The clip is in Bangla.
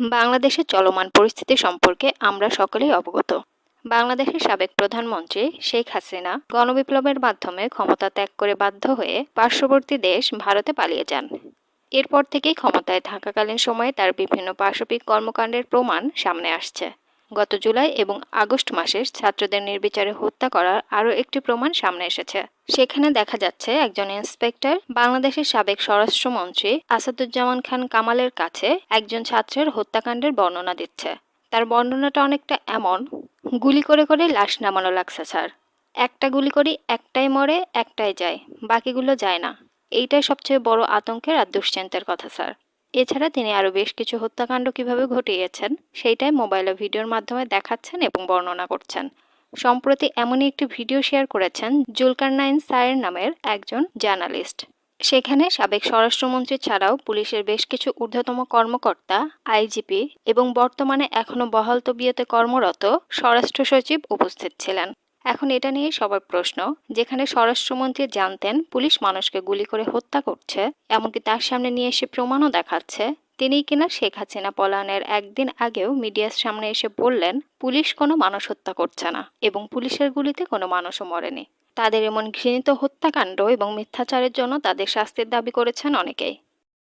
বাংলাদেশের চলমান পরিস্থিতি সম্পর্কে আমরা সকলেই অবগত। বাংলাদেশের সাবেক প্রধানমন্ত্রী শেখ হাসিনা গণবিপ্লবের মাধ্যমে ক্ষমতা ত্যাগ করে বাধ্য হয়ে পার্শ্ববর্তী দেশ ভারতে পালিয়ে যান। এরপর থেকেই ক্ষমতায় থাকাকালীন সময়ে তার বিভিন্ন পার্শ্ববিক কর্মকাণ্ডের প্রমাণ সামনে আসছে। গত জুলাই এবং আগস্ট মাসে ছাত্রদের নির্বিচারে হত্যা করার আরও একটি প্রমাণ সামনে এসেছে। সেখানে দেখা যাচ্ছে একজন ইন্সপেক্টর, বাংলাদেশের সাবেক স্বরাষ্ট্রমন্ত্রী আসাদুজ্জামান খান কামালের কাছে একজন ছাত্রের হত্যাকাণ্ডের বর্ণনা দিচ্ছে। তার বর্ণনাটা অনেকটা এমন, গুলি করে করে লাশ নামানো লাগছে, স্যার। একটা গুলি করি, একটাই মরে, একটাই যায়, বাকিগুলো যায় না। এইটাই সবচেয়ে বড় আতঙ্কের আর দুশ্চিন্তার কথা, স্যার। এছাড়া তিনি আরও বেশ কিছু হত্যাকাণ্ড কীভাবে ঘটিয়েছেন, সেইটাই মোবাইল ও ভিডিওর মাধ্যমে দেখাচ্ছেন এবং বর্ণনা করছেন। সম্প্রতি এমনই একটি ভিডিও শেয়ার করেছেন জুলকার নাইন সায়ের নামের একজন জার্নালিস্ট। সেখানে সাবেক স্বরাষ্ট্রমন্ত্রী ছাড়াও পুলিশের বেশ কিছু ঊর্ধ্বতম কর্মকর্তা, আইজিপি এবং বর্তমানে এখনও বহাল তবিয়তে কর্মরত স্বরাষ্ট্র সচিব উপস্থিত ছিলেন। এখন এটা নিয়ে সবার প্রশ্ন, যেখানে স্বরাষ্ট্রমন্ত্রী জানতেন পুলিশ মানুষকে গুলি করে হত্যা করছে, এমনকি তার সামনে নিয়ে এসে প্রমাণও দেখাচ্ছে। তিনিই কিনা শেখ হাসিনা পলায়নের একদিন আগেও মিডিয়ার সামনে এসে বললেন, পুলিশ কোনো মানুষ হত্যা করছে না এবং পুলিশের গুলিতে কোনো মানুষও মরেনি। তাদের এমন ঘৃণিত হত্যাকাণ্ড এবং মিথ্যাচারের জন্য তাদের শাস্তির দাবি করেছেন অনেকেই।